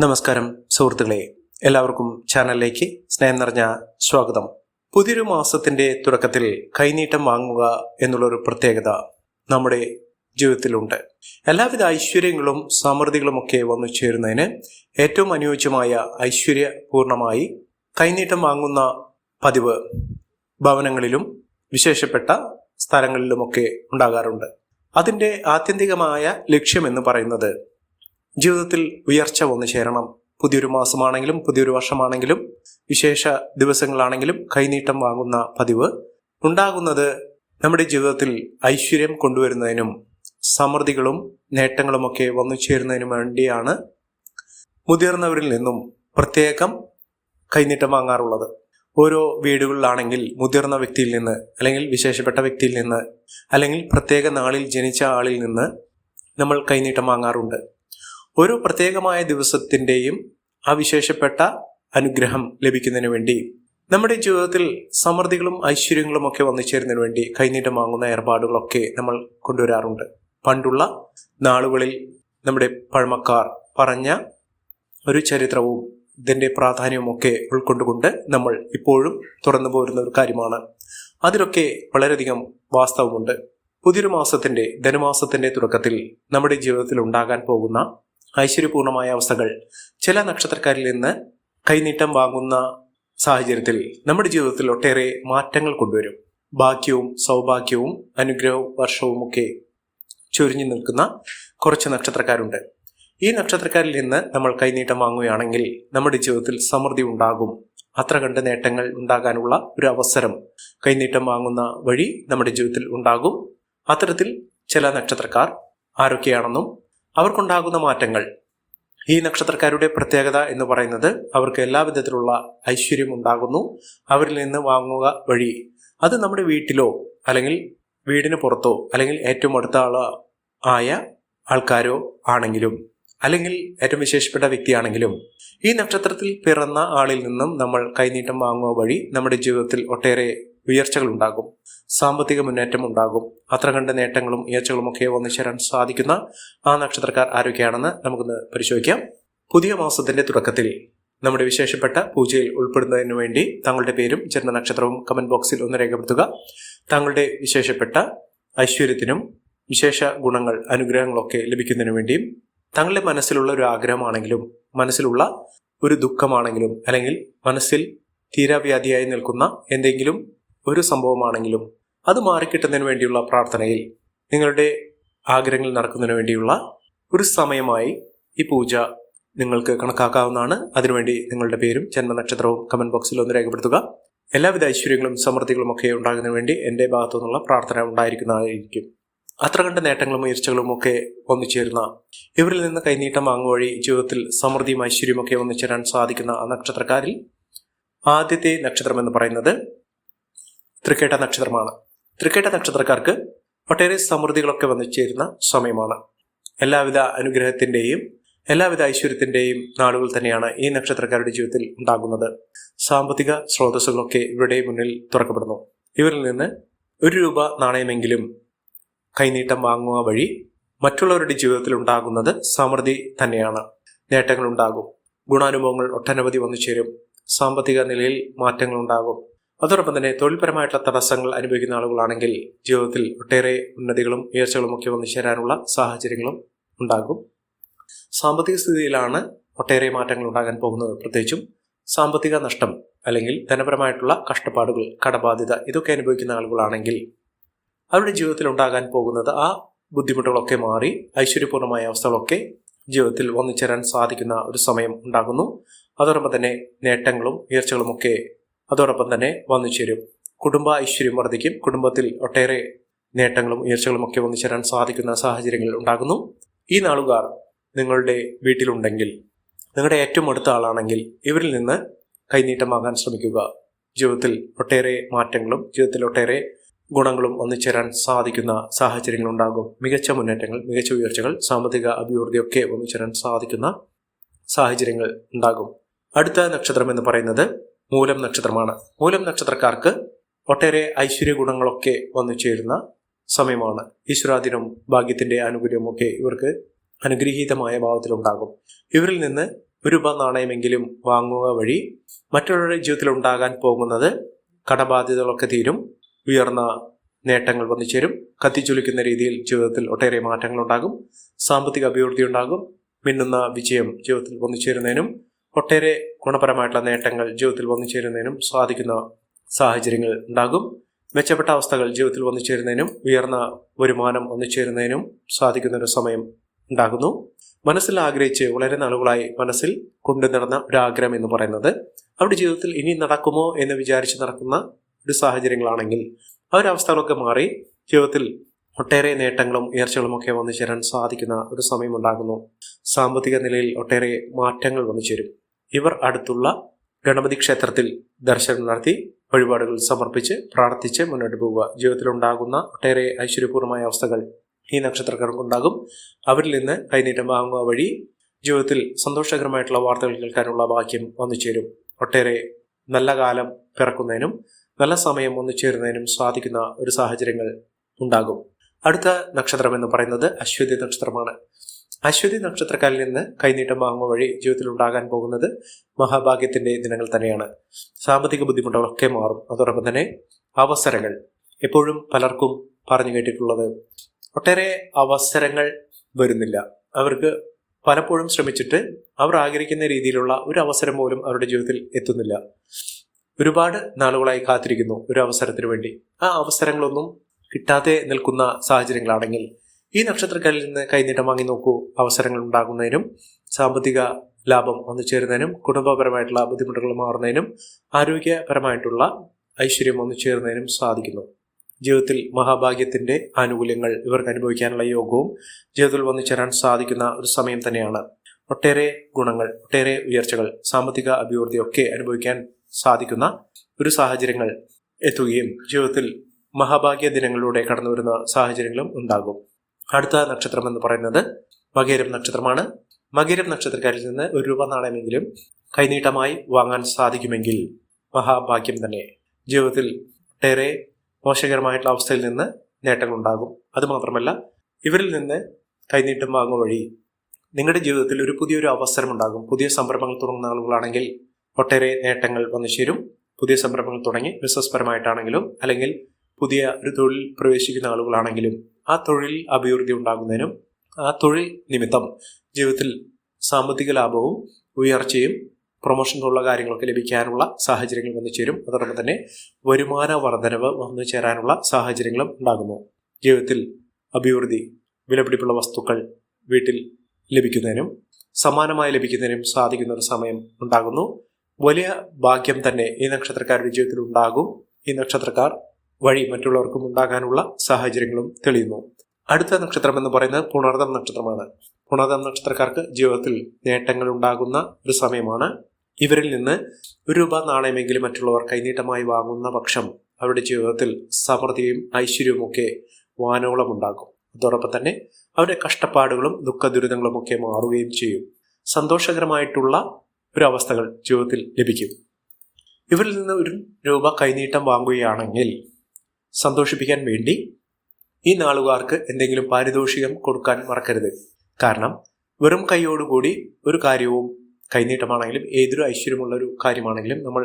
നമസ്കാരം സുഹൃത്തുക്കളെ. എല്ലാവർക്കും ചാനലിലേക്ക് സ്നേഹം നിറഞ്ഞ സ്വാഗതം. പുതിയൊരു മാസത്തിന്റെ തുടക്കത്തിൽ കൈനീട്ടം വാങ്ങുക എന്നുള്ളൊരു പ്രത്യേകത നമ്മുടെ ജീവിതത്തിലുണ്ട്. എല്ലാവിധ ഐശ്വര്യങ്ങളും സമൃദ്ധികളും ഒക്കെ വന്നു ചേരുന്നതിന് ഏറ്റവും അനുയോജ്യമായ ഐശ്വര്യപൂർണമായി കൈനീട്ടം വാങ്ങുന്ന പതിവ് ഭവനങ്ങളിലും വിശേഷപ്പെട്ട സ്ഥലങ്ങളിലുമൊക്കെ ഉണ്ടാകാറുണ്ട്. അതിന്റെ ആത്യന്തികമായ ലക്ഷ്യമെന്ന് പറയുന്നത് ജീവിതത്തിൽ ഉയർച്ച വന്നു ചേരണം. പുതിയൊരു മാസമാണെങ്കിലും പുതിയൊരു വർഷമാണെങ്കിലും വിശേഷ ദിവസങ്ങളാണെങ്കിലും കൈനീട്ടം വാങ്ങുന്ന പതിവ്. ഉണ്ടാകുന്നത് നമ്മുടെ ജീവിതത്തിൽ ഐശ്വര്യം കൊണ്ടുവരുന്നതിനും സമൃദ്ധികളും നേട്ടങ്ങളുമൊക്കെ വന്നു ചേരുന്നതിനും വേണ്ടിയാണ് മുതിർന്നവരിൽ നിന്നും പ്രത്യേകം കൈനീട്ടം വാങ്ങാറുള്ളത്. ഓരോ വീടുകളിലാണെങ്കിൽ മുതിർന്ന വ്യക്തിയിൽ നിന്ന് അല്ലെങ്കിൽ വിശേഷപ്പെട്ട വ്യക്തിയിൽ നിന്ന് അല്ലെങ്കിൽ പ്രത്യേക നാളിൽ ജനിച്ച ആളിൽ നിന്ന് നമ്മൾ കൈനീട്ടം വാങ്ങാറുണ്ട്. ഓരോ പ്രത്യേകമായ ദിവസത്തിന്റെയും ആ വിശേഷപ്പെട്ട അനുഗ്രഹം ലഭിക്കുന്നതിന് വേണ്ടി നമ്മുടെ ജീവിതത്തിൽ സമൃദ്ധികളും ഐശ്വര്യങ്ങളും ഒക്കെ വന്നു ചേരുന്നതിന് വേണ്ടി കൈനീട്ടം വാങ്ങുന്ന ഏർപ്പാടുകളൊക്കെ നമ്മൾ കൊണ്ടുവരാറുണ്ട്. പണ്ടുള്ള നാളുകളിൽ നമ്മുടെ പഴമക്കാർ പറഞ്ഞ ഒരു ചരിത്രവും ഇതിന്റെ പ്രാധാന്യവുമൊക്കെ ഉൾക്കൊണ്ടുകൊണ്ട് നമ്മൾ ഇപ്പോഴും തുറന്നു പോരുന്ന ഒരു കാര്യമാണ്. അതിലൊക്കെ വളരെയധികം വാസ്തവമുണ്ട്. പുതിയൊരു മാസത്തിന്റെ ധനുമാസത്തിന്റെ തുടക്കത്തിൽ നമ്മുടെ ജീവിതത്തിൽ ഉണ്ടാകാൻ പോകുന്ന ഐശ്വര്യപൂർണമായ അവസ്ഥകൾ ചില നക്ഷത്രക്കാരിൽ നിന്ന് കൈനീട്ടം വാങ്ങുന്ന സാഹചര്യത്തിൽ നമ്മുടെ ജീവിതത്തിൽ ഒട്ടേറെ മാറ്റങ്ങൾ കൊണ്ടുവരും. ഭാഗ്യവും സൗഭാഗ്യവും അനുഗ്രഹവും വർഷവും ഒക്കെ ചുരുങ്ങി നിൽക്കുന്ന കുറച്ച് നക്ഷത്രക്കാരുണ്ട്. ഈ നക്ഷത്രക്കാരിൽ നിന്ന് നമ്മൾ കൈനീട്ടം വാങ്ങുകയാണെങ്കിൽ നമ്മുടെ ജീവിതത്തിൽ സമൃദ്ധി ഉണ്ടാകും. അത്ര കണ്ട് നേട്ടങ്ങൾ ഉണ്ടാകാനുള്ള ഒരു അവസരം കൈനീട്ടം വാങ്ങുന്ന വഴി നമ്മുടെ ജീവിതത്തിൽ ഉണ്ടാകും. അത്തരത്തിൽ ചില നക്ഷത്രക്കാർ ആരൊക്കെയാണെന്നും അവർക്കുണ്ടാകുന്ന മാറ്റങ്ങൾ. ഈ നക്ഷത്രക്കാരുടെ പ്രത്യേകത എന്ന് പറയുന്നത് അവർക്ക് എല്ലാവിധത്തിലുള്ള ഐശ്വര്യം ഉണ്ടാകുന്നു. അവരിൽ നിന്ന് വാങ്ങുക വഴി അത് നമ്മുടെ വീട്ടിലോ അല്ലെങ്കിൽ വീടിന് പുറത്തോ അല്ലെങ്കിൽ ഏറ്റവും അടുത്ത ആൾ ആയ ആൾക്കാരോ ആണെങ്കിലും അല്ലെങ്കിൽ ഏറ്റവും വിശേഷപ്പെട്ട വ്യക്തിയാണെങ്കിലും ഈ നക്ഷത്രത്തിൽ പിറന്ന ആളിൽ നിന്നും നമ്മൾ കൈനീട്ടം വാങ്ങുക വഴി നമ്മുടെ ജീവിതത്തിൽ ഒട്ടേറെ ഉയർച്ചകൾ ഉണ്ടാകും. സാമ്പത്തിക മുന്നേറ്റം ഉണ്ടാകും. അത്ര കണ്ട നേട്ടങ്ങളും ഉയർച്ചകളും ഒക്കെ വന്നു ചേരാൻ സാധിക്കുന്ന ആ നക്ഷത്രക്കാർ ആരൊക്കെയാണെന്ന് നമുക്കൊന്ന് പരിശോധിക്കാം. പുതിയ മാസത്തിന്റെ തുടക്കത്തിൽ നമ്മുടെ വിശേഷപ്പെട്ട പൂജയിൽ ഉൾപ്പെടുന്നതിന് വേണ്ടി താങ്കളുടെ പേരും ജന്മനക്ഷത്രവും കമന്റ് ബോക്സിൽ ഒന്ന് രേഖപ്പെടുത്തുക. താങ്കളുടെ വിശേഷപ്പെട്ട ഐശ്വര്യത്തിനും വിശേഷ ഗുണങ്ങൾ അനുഗ്രഹങ്ങളൊക്കെ ലഭിക്കുന്നതിന് വേണ്ടിയും താങ്കളുടെ മനസ്സിലുള്ള ഒരു ആഗ്രഹമാണെങ്കിലും മനസ്സിലുള്ള ഒരു ദുഃഖമാണെങ്കിലും അല്ലെങ്കിൽ മനസ്സിൽ തീരാവ്യാധിയായി നിൽക്കുന്ന എന്തെങ്കിലും ഒരു സംഭവമാണെങ്കിലും അത് മാറിക്കിട്ടുന്നതിന് വേണ്ടിയുള്ള പ്രാർത്ഥനയിൽ നിങ്ങളുടെ ആഗ്രഹങ്ങൾ നടക്കുന്നതിന് വേണ്ടിയുള്ള ഒരു സമയമായി ഈ പൂജ നിങ്ങൾക്ക് കണക്കാക്കാവുന്നതാണ്. അതിനുവേണ്ടി നിങ്ങളുടെ പേരും ജന്മനക്ഷത്രവും കമന്റ് ബോക്സിൽ ഒന്ന് രേഖപ്പെടുത്തുക. എല്ലാവിധ ഐശ്വര്യങ്ങളും സമൃദ്ധികളും ഒക്കെ ഉണ്ടാകുന്നതിന് വേണ്ടി എന്റെ ഭാഗത്തു നിന്നുള്ള പ്രാർത്ഥന ഉണ്ടായിരിക്കുന്നതായിരിക്കും. അത്ര കണ്ട നേട്ടങ്ങളും ഉയർച്ചകളും ഒക്കെ ഒന്നിച്ചേരുന്ന ഇവരിൽ നിന്ന് കൈനീട്ടം വാങ്ങുക വഴി ജീവിതത്തിൽ സമൃദ്ധിയും ഐശ്വര്യമൊക്കെ ഒന്നിച്ചേരാൻ സാധിക്കുന്ന ആ നക്ഷത്രക്കാരിൽ ആദ്യത്തെ നക്ഷത്രം എന്ന് പറയുന്നത് തൃക്കേട്ട നക്ഷത്രമാണ്. തൃക്കേട്ട നക്ഷത്രക്കാർക്ക് ഒട്ടേറെ സമൃദ്ധികളൊക്കെ വന്നു ചേരുന്ന സമയമാണ്. എല്ലാവിധ അനുഗ്രഹത്തിന്റെയും എല്ലാവിധ ഐശ്വര്യത്തിന്റെയും നാളുകൾ തന്നെയാണ് ഈ നക്ഷത്രക്കാരുടെ ജീവിതത്തിൽ ഉണ്ടാകുന്നത്. സാമ്പത്തിക സ്രോതസ്സുകളൊക്കെ ഇവരുടെ മുന്നിൽ തുറക്കപ്പെടുന്നു. ഇവരിൽ നിന്ന് ഒരു രൂപ നാണയമെങ്കിലും കൈനീട്ടം വാങ്ങുക വഴി മറ്റുള്ളവരുടെ ജീവിതത്തിൽ ഉണ്ടാകുന്നത് സമൃദ്ധി തന്നെയാണ്. നേട്ടങ്ങൾ ഉണ്ടാകും ഗുണാനുഭവങ്ങൾ ഒട്ടനവധി വന്നു ചേരും സാമ്പത്തിക നിലയിൽ മാറ്റങ്ങൾ ഉണ്ടാകും അതോടൊപ്പം തന്നെ തൊഴിൽപരമായിട്ടുള്ള തടസ്സങ്ങൾ അനുഭവിക്കുന്ന ആളുകളാണെങ്കിൽ ജീവിതത്തിൽ ഒട്ടേറെ ഉന്നതികളും ഉയർച്ചകളും ഒക്കെ വന്നു ചേരാനുള്ള സാഹചര്യങ്ങളും ഉണ്ടാകും. സാമ്പത്തിക സ്ഥിതിയിലാണ് ഒട്ടേറെ മാറ്റങ്ങൾ ഉണ്ടാകാൻ പോകുന്നത്. പ്രത്യേകിച്ചും സാമ്പത്തിക നഷ്ടം അല്ലെങ്കിൽ ധനപരമായിട്ടുള്ള കഷ്ടപ്പാടുകൾ കടബാധ്യത ഇതൊക്കെ അനുഭവിക്കുന്ന ആളുകളാണെങ്കിൽ അവരുടെ ജീവിതത്തിൽ ഉണ്ടാകാൻ പോകുന്നത് ആ ബുദ്ധിമുട്ടുകളൊക്കെ മാറി ഐശ്വര്യപൂർണമായ അവസ്ഥകളൊക്കെ ജീവിതത്തിൽ വന്നു ചേരാൻ സാധിക്കുന്ന ഒരു സമയം ഉണ്ടാകുന്നു. അതോടൊപ്പം തന്നെ നേട്ടങ്ങളും ഉയർച്ചകളും ഒക്കെ അതോടൊപ്പം തന്നെ വന്നു ചേരും കുടുംബ ഐശ്വര്യം വർദ്ധിക്കും. കുടുംബത്തിൽ ഒട്ടേറെ നേട്ടങ്ങളും ഉയർച്ചകളും ഒക്കെ വന്നു ചേരാൻ സാധിക്കുന്ന സാഹചര്യങ്ങൾ ഉണ്ടാകുന്നു. ഈ നാളുകാർ നിങ്ങളുടെ വീട്ടിലുണ്ടെങ്കിൽ നിങ്ങളുടെ ഏറ്റവും അടുത്ത ആളാണെങ്കിൽ ഇവരിൽ നിന്ന് കൈനീട്ടമാകാൻ ശ്രമിക്കുക. ജീവിതത്തിൽ ഒട്ടേറെ മാറ്റങ്ങളും ജീവിതത്തിൽ ഒട്ടേറെ ഗുണങ്ങളും ഒന്നിച്ചേരാൻ സാധിക്കുന്ന സാഹചര്യങ്ങൾ ഉണ്ടാകും. മികച്ച മുന്നേറ്റങ്ങൾ മികച്ച ഉയർച്ചകൾ സാമ്പത്തിക അഭിവൃദ്ധി അഭിവൃദ്ധിയൊക്കെ ഒന്നിച്ചേരാൻ സാധിക്കുന്ന സാഹചര്യങ്ങൾ ഉണ്ടാകും. അടുത്ത നക്ഷത്രം എന്ന് പറയുന്നത് മൂലം നക്ഷത്രമാണ്. മൂലം നക്ഷത്രക്കാർക്ക് ഒട്ടേറെ ഐശ്വര്യ ഗുണങ്ങളൊക്കെ വന്നു ചേരുന്ന സമയമാണ്. ഈശ്വരാധീനം ഭാഗ്യത്തിന്റെ ആനുകൂല്യമൊക്കെ ഇവർക്ക് അനുഗ്രഹീതമായ ഭാവത്തിലുണ്ടാകും. ഇവരിൽ നിന്ന് ഒരു രൂപ നാണയമെങ്കിലും വാങ്ങുക വഴി മറ്റുള്ളവരുടെ ജീവിതത്തിൽ ഉണ്ടാകാൻ പോകുന്നത് കടബാധ്യതകളൊക്കെ തീരും. ഉയർന്ന നേട്ടങ്ങൾ വന്നു ചേരും. കത്തിച്ചൊലിക്കുന്ന രീതിയിൽ ജീവിതത്തിൽ ഒട്ടേറെ മാറ്റങ്ങൾ ഉണ്ടാകും സാമ്പത്തിക അഭിവൃദ്ധി ഉണ്ടാകും. മിന്നുന്ന വിജയം ജീവിതത്തിൽ വന്നു ചേരുന്നതിനും ഒട്ടേറെ ഗുണപരമായിട്ടുള്ള നേട്ടങ്ങൾ ജീവിതത്തിൽ വന്നു ചേരുന്നതിനും സാധിക്കുന്ന സാഹചര്യങ്ങൾ ഉണ്ടാകും. മെച്ചപ്പെട്ട അവസ്ഥകൾ ജീവിതത്തിൽ വന്നു ചേരുന്നതിനും ഉയർന്ന വരുമാനം വന്നു ചേരുന്നതിനും സാധിക്കുന്ന ഒരു സമയം ഉണ്ടാകുന്നു. മനസ്സിൽ ആഗ്രഹിച്ച് വളരെ നാളുകളായി മനസ്സിൽ കൊണ്ടു നടന്ന ഒരു ആഗ്രഹം എന്ന് പറയുന്നത് അവരുടെ ജീവിതത്തിൽ ഇനി നടക്കുമോ എന്ന് വിചാരിച്ച് നടക്കുന്ന ഒരു സാഹചര്യങ്ങളാണെങ്കിൽ ആ ഒരു അവസ്ഥകളൊക്കെ മാറി ജീവിതത്തിൽ ഒട്ടേറെ നേട്ടങ്ങളും ഉയർച്ചകളും ഒക്കെ വന്നു ചേരാൻ സാധിക്കുന്ന ഒരു സമയം ഉണ്ടാകുന്നു. സാമ്പത്തിക നിലയിൽ ഒട്ടേറെ മാറ്റങ്ങൾ വന്നു ചേരും. ഇവർ അടുത്തുള്ള ഗണപതി ക്ഷേത്രത്തിൽ ദർശനം നടത്തി വഴിപാടുകൾ സമർപ്പിച്ച് പ്രാർത്ഥിച്ച് മുന്നോട്ട് പോവുക. ജീവിതത്തിൽ ഉണ്ടാകുന്ന ഒട്ടേറെ ഐശ്വര്യപൂർണമായ അവസ്ഥകൾ ഈ നക്ഷത്രക്കാർക്കുണ്ടാകും അവരിൽ നിന്ന് കൈനീട്ടം വാങ്ങുക വഴി ജീവിതത്തിൽ സന്തോഷകരമായിട്ടുള്ള വാർത്തകൾ കേൾക്കാനുള്ള ഭാഗ്യം വന്നു ചേരും ഒട്ടേറെ നല്ല കാലം പിറക്കുന്നതിനും നല്ല സമയം വന്നു ചേരുന്നതിനും സാധിക്കുന്ന ഒരു സാഹചര്യങ്ങൾ ഉണ്ടാകും. അടുത്ത നക്ഷത്രം എന്ന് പറയുന്നത് അശ്വതി നക്ഷത്രമാണ്. അശ്വതി നക്ഷത്രക്കാരിൽ നിന്ന് കൈനീട്ടം വാങ്ങുക വഴി ജീവിതത്തിൽ ഉണ്ടാകാൻ പോകുന്നത് മഹാഭാഗ്യത്തിന്റെ ദിനങ്ങൾ തന്നെയാണ്. സാമ്പത്തിക ബുദ്ധിമുട്ടുകളൊക്കെ മാറും. അതോടൊപ്പം തന്നെ അവസരങ്ങൾ എപ്പോഴും പലർക്കും പറഞ്ഞു കേട്ടിട്ടുള്ളത്. ഒട്ടേറെ അവസരങ്ങൾ വരുന്നില്ല. അവർക്ക് പലപ്പോഴും ശ്രമിച്ചിട്ട് അവർ ആഗ്രഹിക്കുന്ന രീതിയിലുള്ള ഒരു അവസരം പോലും അവരുടെ ജീവിതത്തിൽ എത്തുന്നില്ല. ഒരുപാട് നാളുകളായി കാത്തിരിക്കുന്നു ഒരു അവസരത്തിന് വേണ്ടി. ആ അവസരങ്ങളൊന്നും കിട്ടാതെ നിൽക്കുന്ന സാഹചര്യങ്ങളാണെങ്കിൽ ഈ നക്ഷത്രക്കാരിൽ നിന്ന് കൈനീട്ടം വാങ്ങി നോക്കൂ. അവസരങ്ങൾ ഉണ്ടാകുന്നതിനും സാമ്പത്തിക ലാഭം വന്നു ചേരുന്നതിനും കുടുംബപരമായിട്ടുള്ള ബുദ്ധിമുട്ടുകൾ മാറുന്നതിനും ആരോഗ്യപരമായിട്ടുള്ള ഐശ്വര്യം വന്നു ചേരുന്നതിനും സാധിക്കുന്നു. ജീവിതത്തിൽ മഹാഭാഗ്യത്തിന്റെ ആനുകൂല്യങ്ങൾ ഇവർക്ക് അനുഭവിക്കാനുള്ള യോഗവും ജീവിതത്തിൽ വന്നു ചേരാൻ സാധിക്കുന്ന ഒരു സമയം തന്നെയാണ്. ഒട്ടേറെ ഗുണങ്ങൾ ഒട്ടേറെ ഉയർച്ചകൾ സാമ്പത്തിക അഭിവൃദ്ധി ഒക്കെ അനുഭവിക്കാൻ സാധിക്കുന്ന ഒരു സാഹചര്യങ്ങൾ എത്തുകയും ജീവിതത്തിൽ മഹാഭാഗ്യ ദിനങ്ങളിലൂടെ കടന്നു വരുന്ന സാഹചര്യങ്ങളും ഉണ്ടാകും. അടുത്ത നക്ഷത്രം എന്ന് പറയുന്നത് മകേരം നക്ഷത്രമാണ്. മകേരം നക്ഷത്രക്കാരിൽ നിന്ന് ഒരു രൂപ നാണയമെങ്കിലും കൈനീട്ടമായി വാങ്ങാൻ സാധിക്കുമെങ്കിൽ മഹാഭാഗ്യം തന്നെ. ജീവിതത്തിൽ ഒട്ടേറെ മോശകരമായിട്ടുള്ള അവസ്ഥയിൽ നിന്ന് നേട്ടങ്ങൾ ഉണ്ടാകും അതുമാത്രമല്ല ഇവരിൽ നിന്ന് കൈനീട്ടം വാങ്ങുക വഴി നിങ്ങളുടെ ജീവിതത്തിൽ ഒരു പുതിയൊരു അവസരം ഉണ്ടാകും. പുതിയ സംരംഭങ്ങൾ തുടങ്ങുന്ന ആളുകളാണെങ്കിൽ ഒട്ടേറെ നേട്ടങ്ങൾ വന്നു ചേരും. പുതിയ സംരംഭങ്ങൾ തുടങ്ങി ബിസിനസ് പരമായിട്ടാണെങ്കിലും അല്ലെങ്കിൽ പുതിയ ഒരു തൊഴിൽ പ്രവേശിക്കുന്ന ആളുകളാണെങ്കിലും ആ തൊഴിൽ അഭിവൃദ്ധി ഉണ്ടാകുന്നതിനും ആ തൊഴിൽ നിമിത്തം ജീവിതത്തിൽ സാമ്പത്തിക ലാഭവും ഉയർച്ചയും പ്രൊമോഷൻ പോലുള്ള കാര്യങ്ങളൊക്കെ ലഭിക്കാനുള്ള സാഹചര്യങ്ങൾ വന്നു ചേരും. അതോടൊപ്പം തന്നെ വരുമാന വർധനവ് വന്നു ചേരാനുള്ള സാഹചര്യങ്ങളും ഉണ്ടാകുന്നു. ജീവിതത്തിൽ അഭിവൃദ്ധി വിലപിടിപ്പുള്ള വസ്തുക്കൾ വീട്ടിൽ ലഭിക്കുന്നതിനും സമാനമായി ലഭിക്കുന്നതിനും സാധിക്കുന്ന ഒരു സമയം ഉണ്ടാകുന്നു. വലിയ ഭാഗ്യം തന്നെ ഈ നക്ഷത്രക്കാരുടെ ജീവിതത്തിൽ ഉണ്ടാകും. ഈ നക്ഷത്രക്കാർ വഴി മറ്റുള്ളവർക്കും ഉണ്ടാകാനുള്ള സാഹചര്യങ്ങളും തെളിയുന്നു. അടുത്ത നക്ഷത്രം എന്ന് പറയുന്നത് പുണർദം നക്ഷത്രമാണ്. പുണർദം നക്ഷത്രക്കാർക്ക് ജീവിതത്തിൽ നേട്ടങ്ങൾ ഉണ്ടാകുന്ന ഒരു സമയമാണ്. ഇവരിൽ നിന്ന് ഒരു രൂപ നാണയമെങ്കിലും മറ്റുള്ളവർ കൈനീട്ടമായി വാങ്ങുന്ന പക്ഷം അവരുടെ ജീവിതത്തിൽ സമൃദ്ധിയും ഐശ്വര്യവും ഒക്കെ വാനോളം ഉണ്ടാകും. അതോടൊപ്പം തന്നെ അവരുടെ കഷ്ടപ്പാടുകളും ദുഃഖ ദുരിതങ്ങളും ഒക്കെ മാറുകയും ചെയ്യും. സന്തോഷകരമായിട്ടുള്ള ഒരു അവസ്ഥകൾ ജീവിതത്തിൽ ലഭിക്കും. ഇവരിൽ നിന്ന് ഒരു രൂപ കൈനീട്ടം വാങ്ങുകയാണെങ്കിൽ സന്തോഷിപ്പിക്കാൻ വേണ്ടി ഈ നാളുകാർക്ക് എന്തെങ്കിലും പാരിതോഷികം കൊടുക്കാൻ മറക്കരുത്. കാരണം വെറും കൈയോടുകൂടി ഒരു കാര്യവും കൈനീട്ടമാണെങ്കിലും ഏതൊരു ഐശ്വര്യമുള്ള ഒരു കാര്യമാണെങ്കിലും നമ്മൾ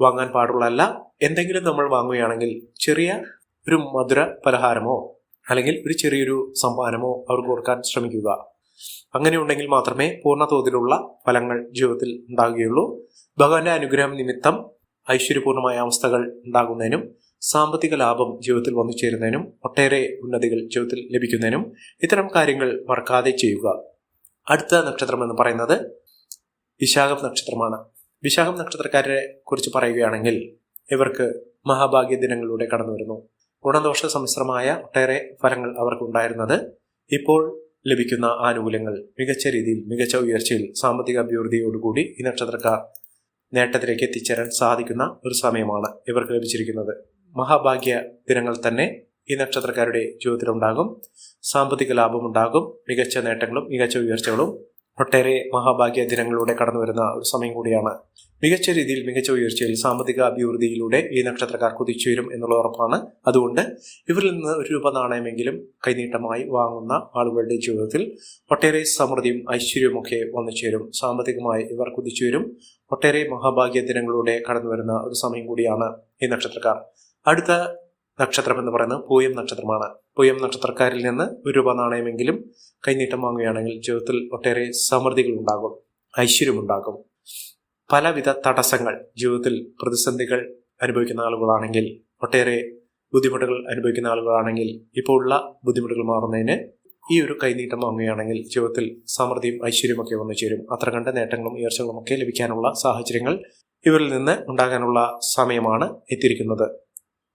വാങ്ങാൻ പാടുള്ളതല്ല. എന്തെങ്കിലും നമ്മൾ വാങ്ങുകയാണെങ്കിൽ ചെറിയ ഒരു മധുര പലഹാരമോ അല്ലെങ്കിൽ ഒരു ചെറിയൊരു സമ്മാനമോ അവർക്ക് കൊടുക്കാൻ ശ്രമിക്കുക. അങ്ങനെ ഉണ്ടെങ്കിൽ മാത്രമേ പൂർണ തോതിലുള്ള ഫലങ്ങൾ ജീവിതത്തിൽ ഉണ്ടാകുകയുള്ളൂ. ഭഗവാന്റെ അനുഗ്രഹം നിമിത്തം ഐശ്വര്യപൂർണമായ അവസ്ഥകൾ ഉണ്ടാകുന്നതിനും സാമ്പത്തിക ലാഭം ജീവിതത്തിൽ വന്നു ചേരുന്നതിനും ഒട്ടേറെ ഉന്നതികൾ ജീവിതത്തിൽ ലഭിക്കുന്നതിനും ഇത്തരം കാര്യങ്ങൾ മറക്കാതെ ചെയ്യുക. അടുത്ത നക്ഷത്രം എന്ന് പറയുന്നത് വിശാഖം നക്ഷത്രമാണ്. വിശാഖം നക്ഷത്രക്കാരെ കുറിച്ച് പറയുകയാണെങ്കിൽ ഇവർക്ക് മഹാഭാഗ്യ ദിനങ്ങളിലൂടെ കടന്നു വരുന്നു. ഗുണദോഷ സമ്മിശ്രമായ ഒട്ടേറെ ഫലങ്ങൾ അവർക്കുണ്ടായിരുന്നത് ഇപ്പോൾ ലഭിക്കുന്ന ആനുകൂല്യങ്ങൾ മികച്ച രീതിയിൽ മികച്ച ഉയർച്ചയിൽ സാമ്പത്തിക അഭിവൃദ്ധിയോടുകൂടി ഈ നക്ഷത്രക്കാർ നേട്ടത്തിലേക്ക് എത്തിച്ചേരാൻ സാധിക്കുന്ന ഒരു സമയമാണ് ഇവർക്ക് ലഭിച്ചിരിക്കുന്നത്. മഹാഭാഗ്യ ദിനങ്ങൾ തന്നെ ഈ നക്ഷത്രക്കാരുടെ ജീവിതത്തിലുണ്ടാകും സാമ്പത്തിക ലാഭമുണ്ടാകും മികച്ച നേട്ടങ്ങളും മികച്ച ഉയർച്ചകളും ഒട്ടേറെ മഹാഭാഗ്യ ദിനങ്ങളിലൂടെ കടന്നു വരുന്ന ഒരു സമയം കൂടിയാണ്. മികച്ച രീതിയിൽ മികച്ച ഉയർച്ചയിൽ സാമ്പത്തിക അഭിവൃദ്ധിയിലൂടെ ഈ നക്ഷത്രക്കാർ കുതിച്ചുയരും എന്നുള്ള ഉറപ്പാണ്. അതുകൊണ്ട് ഇവരിൽ നിന്ന് ഒരു രൂപ നാണയമെങ്കിലും കൈനീട്ടമായി വാങ്ങുന്ന ആളുകളുടെ ജീവിതത്തിൽ ഒട്ടേറെ സമൃദ്ധിയും ഐശ്വര്യവുമൊക്കെ വന്നു ചേരും സാമ്പത്തികമായി ഇവർ കുതിച്ചുയരും ഒട്ടേറെ മഹാഭാഗ്യ ദിനങ്ങളിലൂടെ കടന്നു വരുന്ന ഒരു സമയം കൂടിയാണ് ഈ നക്ഷത്രക്കാർ. അടുത്ത നക്ഷത്രം എന്ന് പറയുന്നത് പൂയം നക്ഷത്രമാണ്. പൂയം നക്ഷത്രക്കാരിൽ നിന്ന് ഒരു രൂപ നാണയമെങ്കിലും കൈനീട്ടം വാങ്ങുകയാണെങ്കിൽ ജീവിതത്തിൽ ഒട്ടേറെ സമൃദ്ധികൾ ഉണ്ടാകും ഐശ്വര്യം ഉണ്ടാകും പലവിധ തടസ്സങ്ങൾ ജീവിതത്തിൽ പ്രതിസന്ധികൾ അനുഭവിക്കുന്ന ആളുകളാണെങ്കിൽ ഒട്ടേറെ ബുദ്ധിമുട്ടുകൾ അനുഭവിക്കുന്ന ആളുകളാണെങ്കിൽ ഇപ്പോൾ ഉള്ള ബുദ്ധിമുട്ടുകൾ മാറുന്നതിന് ഈ ഒരു കൈനീട്ടം വാങ്ങുകയാണെങ്കിൽ ജീവിതത്തിൽ സമൃദ്ധിയും ഐശ്വര്യമൊക്കെ വന്നു ചേരും. അത്ര കണ്ട നേട്ടങ്ങളും ഉയർച്ചകളും ഒക്കെ ലഭിക്കാനുള്ള സാഹചര്യങ്ങൾ ഇവരിൽ നിന്ന് ഉണ്ടാകാനുള്ള സമയമാണ് എത്തിയിരിക്കുന്നത്.